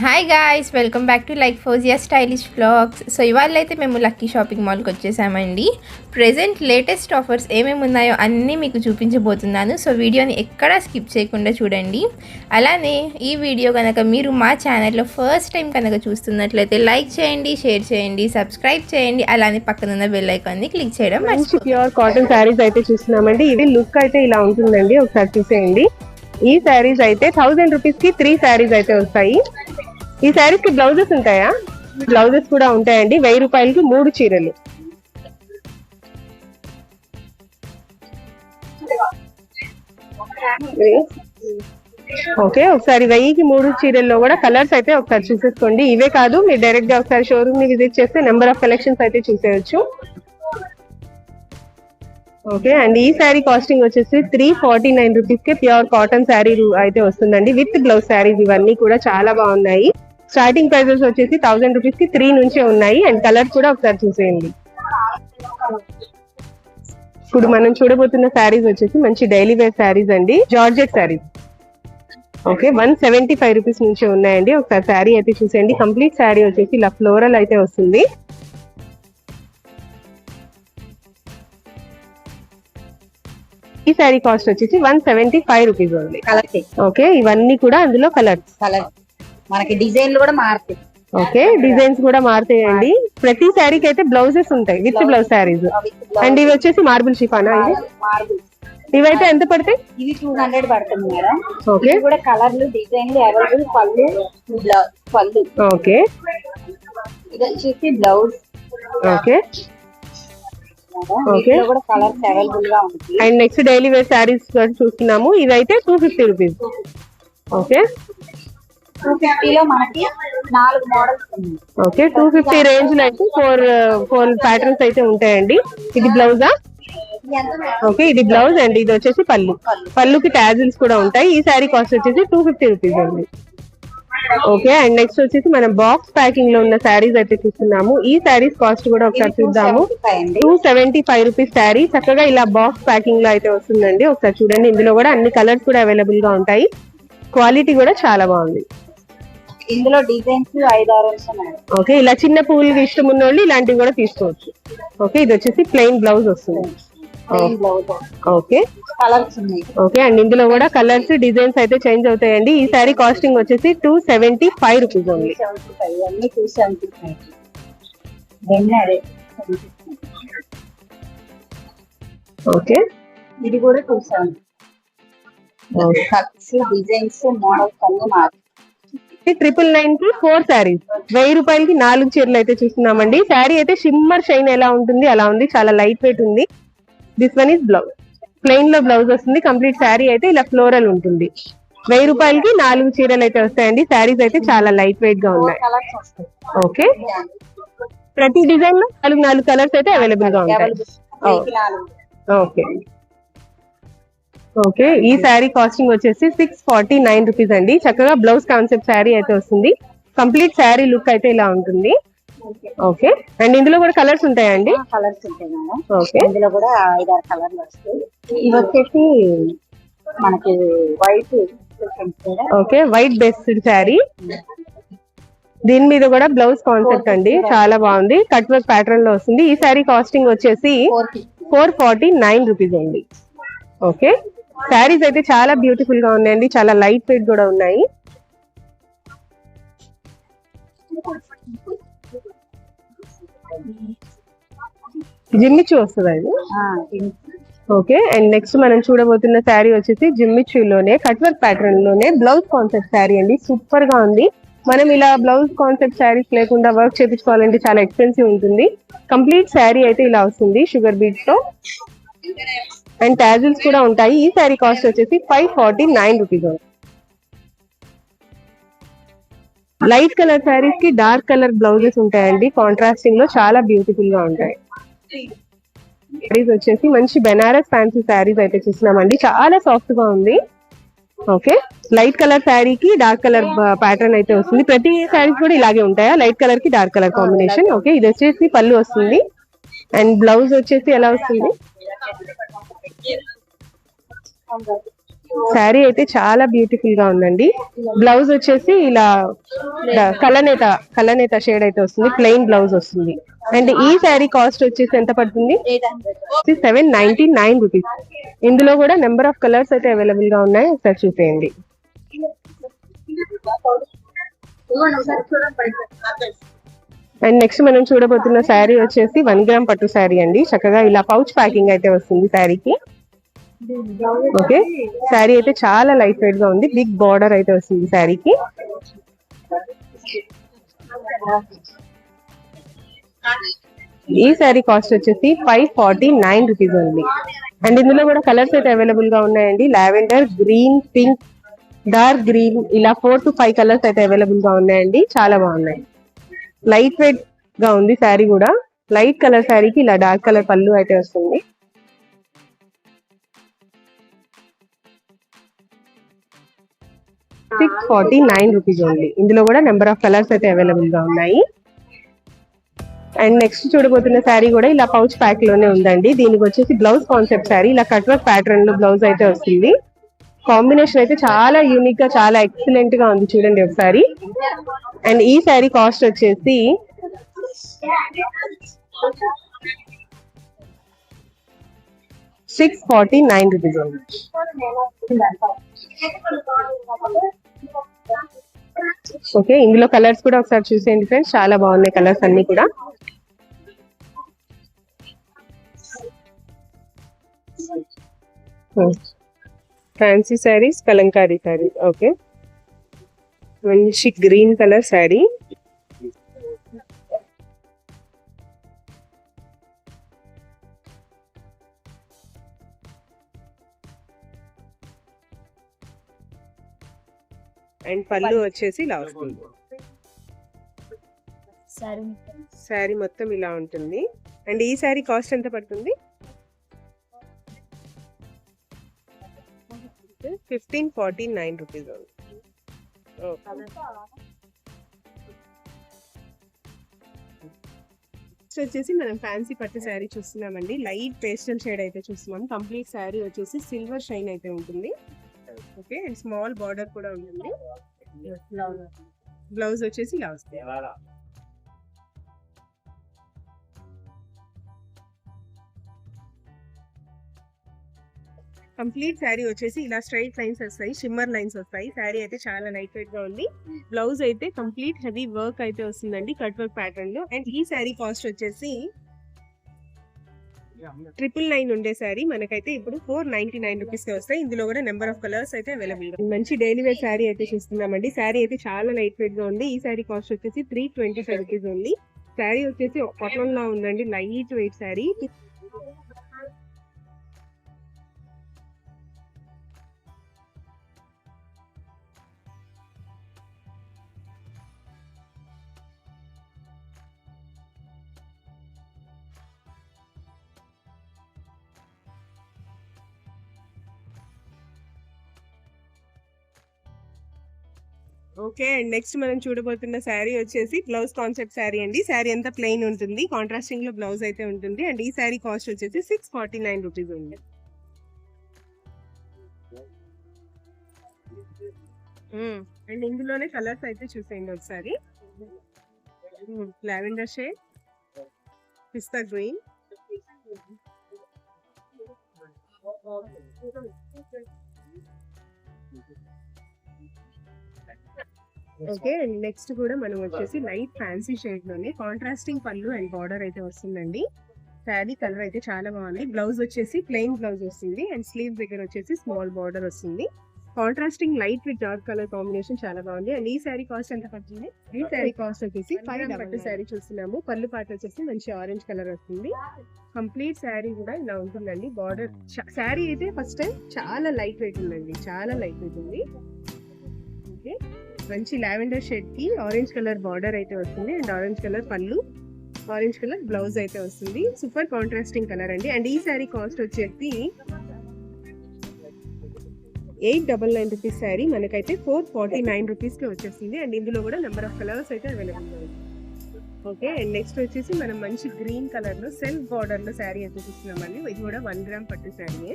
Hi guys welcome back to like Fouzia stylish blogs so ఇవాళ అయితే మేము lucky shopping మాల్కి వచ్చేసామండి. ప్రజెంట్ లేటెస్ట్ ఆఫర్స్ ఏమేమి ఉన్నాయో అన్నీ మీకు చూపించబోతున్నాను. సో వీడియోని ఎక్కడా స్కిప్ చేయకుండా చూడండి. అలానే ఈ వీడియో కనుక మీరు మా ఛానల్లో ఫస్ట్ టైం కనుక చూస్తున్నట్లయితే లైక్ చేయండి షేర్ చేయండి సబ్స్క్రైబ్ చేయండి. అలానే పక్కనున్న బెల్ ఐకాన్ని క్లిక్ చేయడం మంచి ప్యూర్ కాటన్ శారీస్ అయితే చూస్తున్నామండి. ఇది లుక్ అయితే ఇలా ఉంటుందండి. ఒకసారి చూసేయండి. ఈ శారీస్ అయితే థౌసండ్ రూపీస్కి త్రీ శారీస్ అయితే వస్తాయి. ఈ శారీస్కి బ్లౌజెస్ ఉంటాయా? బ్లౌజెస్ కూడా ఉంటాయండి. వెయ్యి రూపాయలకి మూడు చీరలు. ఓకే ఒకసారి వెయ్యికి మూడు చీరల్లో కూడా కలర్స్ అయితే ఒకసారి చూసేసుకోండి. ఇవే కాదు మీరు డైరెక్ట్గా ఒకసారి షోరూమ్ని విజిట్ చేస్తే నెంబర్ ఆఫ్ కలెక్షన్స్ అయితే చూసేయచ్చు. ఓకే అండ్ ఈ శారీ కాస్టింగ్ వచ్చేసి త్రీ ఫార్టీ నైన్ రూపీస్కి ప్యూర్ కాటన్ శారీ అయితే వస్తుందండి. విత్ బ్లౌజ్ శారీస్ ఇవన్నీ కూడా చాలా బాగున్నాయి. స్టార్టింగ్ ప్రైసెస్ వచ్చేసి థౌసండ్ రూపీస్కి త్రీ నుంచే ఉన్నాయి అండ్ కలర్స్ కూడా ఒకసారి చూసేయండి. ఇప్పుడు మనం చూడబోతున్న శారీస్ వచ్చేసి మంచి డైలీ వేర్ శారీస్ అండి. Georgette saris okay one seventy five rupees నుంచి ఉన్నాయండి. ఒకసారి శారీ అయితే చూసేయండి. కంప్లీట్ శారీ వచ్చేసి ఇలా ఫ్లోరల్ అయితే వస్తుంది. ఈ శారీ కాస్ట్ వచ్చేసి వన్ సెవెంటీ ఫైవ్ రూపీస్ ఉంది కలర్ ఓకే ఇవన్నీ కూడా అందులో కలర్స్ కలర్ మనకి డిజైన్లు కూడా మారుతాయి. ఓకే డిజైన్స్ కూడా మారుతాయండి. ప్రతి శారీకి అయితే బ్లౌజెస్ ఉంటాయి విత్ బ్లౌజ్ శారీస్. అండ్ ఇవి వచ్చేసి మార్బుల్ షిఫానా మార్బుల్ ఇవైతే ఎంత పడతాయి? ఇవి టూ హండ్రెడ్ పడుతుంది మేడం. ఓకే. కూడా కలర్లు డిజైన్లు అవైలబుల్ పళ్ళు బ్లౌజ్ పళ్ళు. ఓకే. ఇది వచ్చేసి బ్లౌజ్ ఓకే. Okay. వీటిలో కూడా కలర్స్ అవైలబుల్గా ఉంటాయి. And next daily wear saris చూస్తున్నాము. ఇవైతే two fifty rupees okay. Two ఫిఫ్టీలో మనకి నాలుగు మోడల్స్ ఉన్నాయి. ఓకే టూ ఫిఫ్టీ రేంజ్లో అయితే ఫోర్ ఫోర్ ప్యాటర్న్స్ అయితే ఉంటాయండి. ఇది బ్లౌజా? ఓకే ఇది బ్లౌజ్ అండి. ఇది వచ్చేసి పళ్ళు. పళ్ళుకి ట్యాజిల్స్ కూడా ఉంటాయి. ఈ శారీ కాస్ట్ వచ్చేసి టూ ఫిఫ్టీ రూపీస్ అండి. ఓకే అండ్ నెక్స్ట్ వచ్చేసి మనం బాక్స్ ప్యాకింగ్లో ఉన్న శారీస్ అయితే చూస్తున్నాము. ఈ శారీస్ కాస్ట్ కూడా ఒకసారి చూద్దాము. 275 అండి. Two seventy five rupees sari చక్కగా ఇలా బాక్స్ ప్యాకింగ్లో అయితే వస్తుందండి. ఒకసారి చూడండి ఇందులో కూడా అన్ని కలర్స్ కూడా అవైలబుల్గా ఉంటాయి. క్వాలిటీ కూడా చాలా బాగుంది. ఇందులో డిజైన్స్ ఐదు ఆరు ఓకే ఇలా చిన్న పువ్వులకి ఇష్టం ఉన్న వాళ్ళు ఇలాంటివి కూడా తీసుకోవచ్చు. ఓకే ఇది వచ్చేసి ప్లెయిన్ బ్లౌజ్ వస్తుంది. ఓకే. కలర్స్ ఉన్నాయి. ఓకే అండ్ ఇందులో కూడా కలర్స్ డిజైన్స్ అయితే చేంజ్ అవుతాయండి. ఈ సారీ కాస్టింగ్ వచ్చేసి two seventy five rupees only అన్ని టూ సెవెంటీ ఫైవ్ ఓకే. ఇది కూడా two seventy cuts designs models అన్ని మారు ట్రిపుల్ నైన్కి ఫోర్ శారీస్ వెయ్యి రూపాయలకి నాలుగు చీరలు అయితే చూస్తున్నామండి. శారీ అయితే షిమ్మర్ షైన్ ఎలా ఉంటుంది అలా ఉంది. చాలా లైట్ వెయిట్ ఉంది. దిస్ వన్ ఇస్ బ్లౌజ్ ప్లెయిన్లో బ్లౌజ్ వస్తుంది. కంప్లీట్ శారీ అయితే ఇలా ఫ్లోరల్ ఉంటుంది. వెయ్యి రూపాయలకి నాలుగు చీరలు అయితే వస్తాయండి. శారీస్ అయితే చాలా లైట్ వెయిట్గా ఉన్నాయి. ఓకే ప్రతి డిజైన్లో నాలుగు నాలుగు కలర్స్ అయితే అవైలబుల్గా ఉంటాయి. Okay okay. ఈ శారీ కాస్టింగ్ వచ్చేసి సిక్స్ ఫార్టీ నైన్ రూపీస్ అండి. చక్కగా బ్లౌజ్ కాన్సెప్ట్ శారీ అయితే వస్తుంది. కంప్లీట్ శారీ లుక్ అయితే ఇలా ఉంటుంది. ఓకే అండ్ ఇందులో కూడా కలర్స్ ఉంటాయండి? కలర్స్ ఉంటాయి మేడం ఓకే ఇందులో కూడా ఐదారు కలర్లు వస్తాయి. ఇవి వచ్చేసి మనకి white okay white based sari దీని మీద కూడా బ్లౌజ్ కాన్సెప్ట్ అండి. చాలా బాగుంది. కట్ వర్క్ ప్యాటర్న్లో వస్తుంది. ఈ శారీ కాస్టింగ్ వచ్చేసి four four forty nine rupees అండి. ఓకే శారీస్ అయితే చాలా బ్యూటిఫుల్గా ఉన్నాయండి. చాలా లైట్ వెయిట్ కూడా ఉన్నాయి. జిమ్మిచ్చు వస్తుంది అది ఓకే. అండ్ నెక్స్ట్ మనం చూడబోతున్న శారీ వచ్చేసి జిమ్మిచ్చులోనే కట్ వర్క్ ప్యాటర్న్లోనే బ్లౌజ్ కాన్సెప్ట్ శారీ అండి. సూపర్గా ఉంది. మనం ఇలా బ్లౌజ్ కాన్సెప్ట్ శారీస్ లేకుండా వర్క్ చేపించుకోవాలంటే చాలా ఎక్స్పెన్సివ్ ఉంటుంది. కంప్లీట్ శారీ అయితే ఇలా వస్తుంది షుగర్ బీట్స్తో. అండ్ టాజిల్స్ కూడా ఉంటాయి. ఈ శారీ కాస్ట్ వచ్చేసి five forty nine rupees light colour శారీస్కి డార్క్ కలర్ బ్లౌజెస్ ఉంటాయండి. కాంట్రాస్టింగ్లో చాలా బ్యూటిఫుల్గా ఉంటాయి. శారీస్ వచ్చేసి మంచి బెనారస్ ఫ్యాన్సీ శారీస్ అయితే చూస్తున్నామండి. చాలా సాఫ్ట్గా ఉంది. ఓకే లైట్ కలర్ శారీకి డార్క్ కలర్ ప్యాటర్న్ అయితే వస్తుంది. ప్రతి శారీస్ కూడా ఇలాగే ఉంటాయా? లైట్ కలర్కి డార్క్ కలర్ కాంబినేషన్ ఓకే ఇది వచ్చేసి పళ్ళు వస్తుంది. అండ్ బ్లౌజ్ వచ్చేసి ఎలా వస్తుంది? శారీ అయితే చాలా బ్యూటిఫుల్గా ఉందండి. బ్లౌజ్ వచ్చేసి ఇలా కలనేత కలనేత షేడ్ అయితే వస్తుంది ప్లెయిన్ బ్లౌజ్ వస్తుంది. అండ్ ఈ శారీ కాస్ట్ వచ్చేసి ఎంత పడుతుంది? సెవెన్ నైన్టీ నైన్ రూపీస్ ఇందులో కూడా నెంబర్ ఆఫ్ కలర్స్ అయితే అవైలబుల్గా ఉన్నాయి. ఒకసారి చూసేయండి. అండ్ నెక్స్ట్ మనం చూడబోతున్న శారీ వచ్చేసి వన్ గ్రామ్ పట్టు శారీ అండి. చక్కగా ఇలా పౌచ్ ప్యాకింగ్ అయితే వస్తుంది శారీకి. ఓకే శారీ అయితే చాలా లైట్ వెయిట్గా ఉంది. బిగ్ బార్డర్ అయితే వస్తుంది శారీకి. ఈ శారీ కాస్ట్ వచ్చేసి ఫైవ్ ఫార్టీ నైన్ రూపీస్ ఉంది అండ్ ఇందులో కూడా కలర్స్ అయితే అవైలబుల్గా ఉన్నాయండి. Lavender green pink dark green ఇలా ఫోర్ టు ఫైవ్ కలర్స్ అయితే అవైలబుల్గా ఉన్నాయండి. చాలా బాగున్నాయి. లైట్ వెయిట్గా ఉంది శారీ కూడా. లైట్ కలర్ శారీకి ఇలా డార్క్ కలర్ పళ్ళు అయితే వస్తుంది. Six forty nine rupees only ఇందులో కూడా నెంబర్ ఆఫ్ కలర్స్ అయితే అవైలబుల్గా ఉన్నాయి. అండ్ నెక్స్ట్ చూడబోతున్న శారీ కూడా ఇలా పౌచ్ ప్యాక్లోనే ఉందండి. దీనికి వచ్చేసి బ్లౌజ్ కాన్సెప్ట్ శారీ. ఇలా కట్ వర్క్ ప్యాటర్న్లో బ్లౌజ్ అయితే వస్తుంది. కాంబినేషన్ అయితే చాలా యూనిక్గా చాలా ఎక్సలెంట్గా ఉంది చూడండి ఒకసారి. అండ్ ఈ శారీ కాస్ట్ వచ్చేసి six forty nine rupees okay ఇందులో కలర్స్ కూడా ఒకసారి చూసేయండి ఫ్రెండ్స్. చాలా బాగున్నాయి కలర్స్ అన్ని కూడా. Hmm. Fancy saris Kalamkari sari okay మంచి green colour sari. And pallu వచ్చేసి ఇలా వస్తుంది. శారీ మొత్తం ఇలా ఉంటుంది. అండ్ ఈ శారీ కాస్ట్ ఎంత పడుతుంది? Fifteen forty nine rupees next వచ్చేసి మనం ఫ్యాన్సీ పట్టు శారీ చూస్తున్నామండి. లైట్ పేస్టల్ షేడ్ అయితే చూస్తున్నాం. కంప్లీట్ శారీ వచ్చేసి సిల్వర్ షైన్ అయితే ఉంటుంది. ఓకే అండ్ స్మాల్ బార్డర్ కూడా ఉంటుంది. బ్లౌజ్ వచ్చేసి ఇలా వస్తుంది కంప్లీట్ శారీ వచ్చేసి ఇలా స్ట్రైట్ లైన్స్ వస్తాయి షిమ్మర్ లైన్స్ వస్తాయి. శారీ అయితే చాలా లైట్ వెయిట్గా ఉంది. బ్లౌజ్ అయితే కంప్లీట్ హెవీ వర్క్ అయితే వస్తుందండి కట్ వర్క్ ప్యాటర్న్లో. అండ్ ఈ శారీ కాస్ట్ వచ్చేసి ట్రిపుల్ నైన్ ఉండే శారీ. మనకైతే ఇప్పుడు ఫోర్ నైన్టీ నైన్ రూపీస్ వస్తాయి. ఇందులో కూడా నెంబర్ ఆఫ్ కలర్స్ అయితే అవైలబుల్ మంచి డైలీ వేర్ శారీ అయితే చూస్తున్నామండి. శారీ అయితే చాలా లైట్ వెయిట్గా ఉంది. ఈ శారీ కాస్ట్ వచ్చేసి త్రీ ట్వంటీ ఫైవ్ రూపీస్ ఉంది. శారీ వచ్చేసి కాటన్ లా ఉందండి light weight sari. Okay and next మనం చూడబోతున్న శారీ వచ్చేసి బ్లౌజ్ కాన్సెప్ట్ శారీ అండి. శారీ అంతా ప్లెయిన్ ఉంటుంది. కాంట్రాస్టింగ్లో బ్లౌజ్ అయితే ఉంటుంది. అండ్ ఈ శారీ కాస్ట్ వచ్చేసి సిక్స్ ఫార్టీ నైన్ రూపీస్ ఉంది అండ్ ఇందులోనే కలర్స్ అయితే చూసేయండి ఒకసారి. Lavender shade pista green. Okay and next కూడా మనం వచ్చేసి లైట్ ఫ్యాన్సీ షేడ్లోనే కాంట్రాస్టింగ్ పళ్ళు అండ్ బార్డర్ అయితే వస్తుందండి. శారీ కలర్ అయితే చాలా బాగుంది. బ్లౌజ్ వచ్చేసి ప్లెయిన్ బ్లౌజ్ వస్తుంది అండ్ స్లీవ్ దగ్గర వచ్చేసి స్మాల్ బార్డర్ వస్తుంది. Contrasting light with dark colour combination చాలా బాగుంది. అండ్ ఈ శారీ కాస్ట్ ఎంత పడుతుంది? ఈ శారీ కాస్ట్ వచ్చేసి ఫైవ్ పట్టు శారీ చూస్తున్నాము. పళ్ళు పాట వచ్చేసి మంచి ఆరెంజ్ కలర్ వస్తుంది. కంప్లీట్ శారీ కూడా ఇలా ఉంటుందండి. బార్డర్ శారీ అయితే ఫస్ట్ టైం చాలా లైట్ వెయిట్ ఉందండి. చాలా లైట్ వెయిట్ ఉంది. ఓకే మంచి లావెండర్ షేడ్కి ఆరెంజ్ కలర్ బార్డర్ అయితే వస్తుంది. And orange colour pallu orange colour blouse అయితే వస్తుంది. సూపర్ కాంట్రాస్టింగ్ కలర్ అండి. అండ్ ఈ శారీ కాస్ట్ వచ్చేసి eight double nine rupees sari. మనకైతే ఫోర్ ఫార్టీ నైన్ రూపీస్కి వచ్చేసింది. అండ్ ఇందులో కూడా నెంబర్ ఆఫ్ కలర్స్ అయితే అవైలబుల్ ఉంది. ఓకే అండ్ నెక్స్ట్ వచ్చేసి మనం మంచి గ్రీన్ కలర్లో సెల్ఫ్ బార్డర్లో శారీ అయితే చూస్తున్నామండి ఇది కూడా వన్ గ్రామ్ పట్టు sari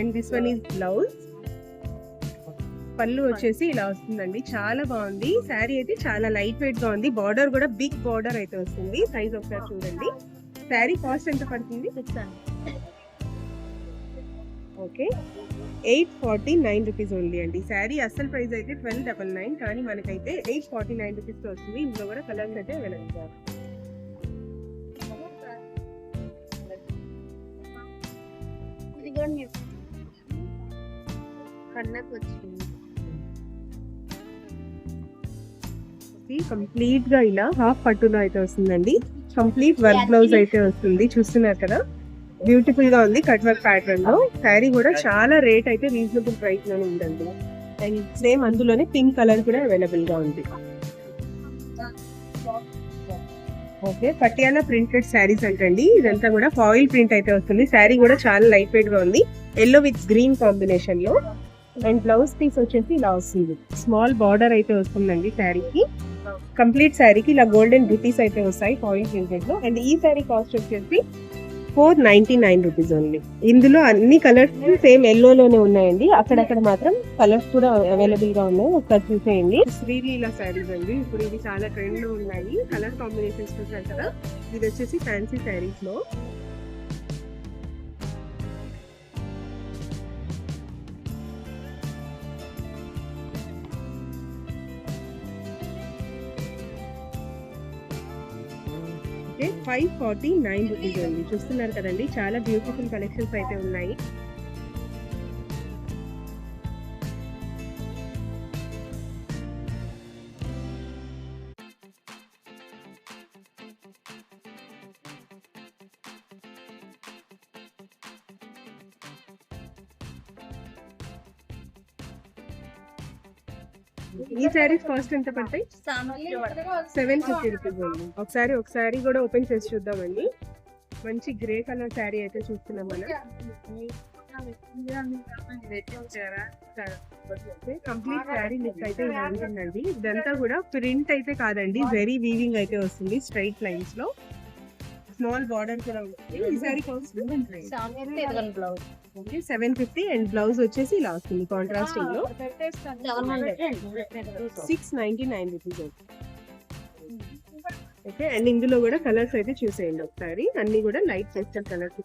and this one is blouse. Pallu వచ్చేసి ఇలా వస్తుందండి. చాలా బాగుంది. శారీ అయితే చాలా లైట్ వెయిట్గా ఉంది. బార్డర్ కూడా బిగ్ బార్డర్ అయితే వస్తుంది. సైజ్ ఒకసారి చూడండి. శారీ కాస్ట్ ఎంత పడుతుంది? Okay. Eight forty nine rupees only అండి. శారీ అసలు ప్రైస్ అయితే ట్వెల్వ్ డబల్ నైన్ కానీ మనకైతే ఎయిట్ ఫార్టీ నైన్ రూపీస్ వస్తుంది. ఇందులో కూడా కలర్స్ అయితే అవైలబుల్ కన్నకు వచ్చింది. కంప్లీట్గా ఇలా హాఫ్ పట్టులో అయితే వస్తుందండి. కంప్లీట్ వర్క్ బ్లౌజ్ అయితే వస్తుంది. చూస్తున్నారు కదా? బ్యూటిఫుల్గా ఉంది కట్ వర్క్ ప్యాటర్న్లో. శారీ కూడా చాలా రేట్ అయితే రీజనబుల్ ప్రైస్లోనే ఉందండి. అండ్ సేమ్ అందులోనే పింక్ కలర్ కూడా అవైలబుల్గా ఉంది. ఓకే పటియాలా ప్రింటెడ్ శారీస్ అంటండి. ఇదంతా కూడా ఫాయిల్ ప్రింట్ అయితే వస్తుంది. శారీ కూడా చాలా లైట్ వెయిట్గా ఉంది. ఎల్లో విత్ గ్రీన్ కాంబినేషన్లో. అండ్ బ్లౌజ్ పీస్ వచ్చేసి ఇలా వస్తుంది. స్మాల్ బార్డర్ అయితే వస్తుందండి శారీకి. కంప్లీట్ శారీకి ఇలా గోల్డెన్ బుటీస్ అయితే వస్తాయి ఫాయిల్ ప్రింటెడ్లో అండ్ ఈ శారీ కాస్ట్ వచ్చేసి four ninety nine rupees only. ఇందులో అన్ని కలర్స్ సేమ్ ఎల్లోలోనే ఉన్నాయండి. అక్కడక్కడ మాత్రం కలర్స్ కూడా అవైలబుల్గా ఉన్నాయి. ఒకసారి చూసేయండి. శ్రీలీల శారీస్ అండి. ఇప్పుడు ఇవి చాలా ట్రెండ్లో ఉన్నాయి. కలర్ కాంబినేషన్స్ చూసారు కదా? ఇది వచ్చేసి ఫ్యాన్సీ శారీస్లో అయితే ఫైవ్ ఫార్టీ నైన్ రూపీస్ అండి. చూస్తున్నారు కదండి చాలా బ్యూటిఫుల్ కలెక్షన్స్ అయితే ఉన్నాయి. ఈ సారీస్ కాస్ట్ ఎంత పడతాయి? సెవెన్ ఫిఫ్టీ రూపీస్ అండి. ఒకసారి ఒకసారి కూడా ఓపెన్ చేసి చూద్దామండి. మంచి గ్రే కలర్ శారీ అయితే చూస్తున్నాం మనం. కంప్లీట్ శారీ లుక్ అయితే ఇలా ఉంటుందండి ఇదంతా కూడా ప్రింట్ అయితే కాదండి. వెరీ వీవింగ్ అయితే వస్తుంది స్ట్రైట్ లైన్స్లో. స్మాల్ బార్డర్ కూడా ఉంటుంది ఈ sari cost blouse seven fifty and blouse వచ్చేసి ఇలా వస్తుంది కాంట్రాస్టింగ్లో. Six ninety nine rupees okay and ఇందులో కూడా కలర్స్ అయితే చూసేయండి ఒకసారి. అన్ని కూడా లైట్ పేస్టల్ కలర్స్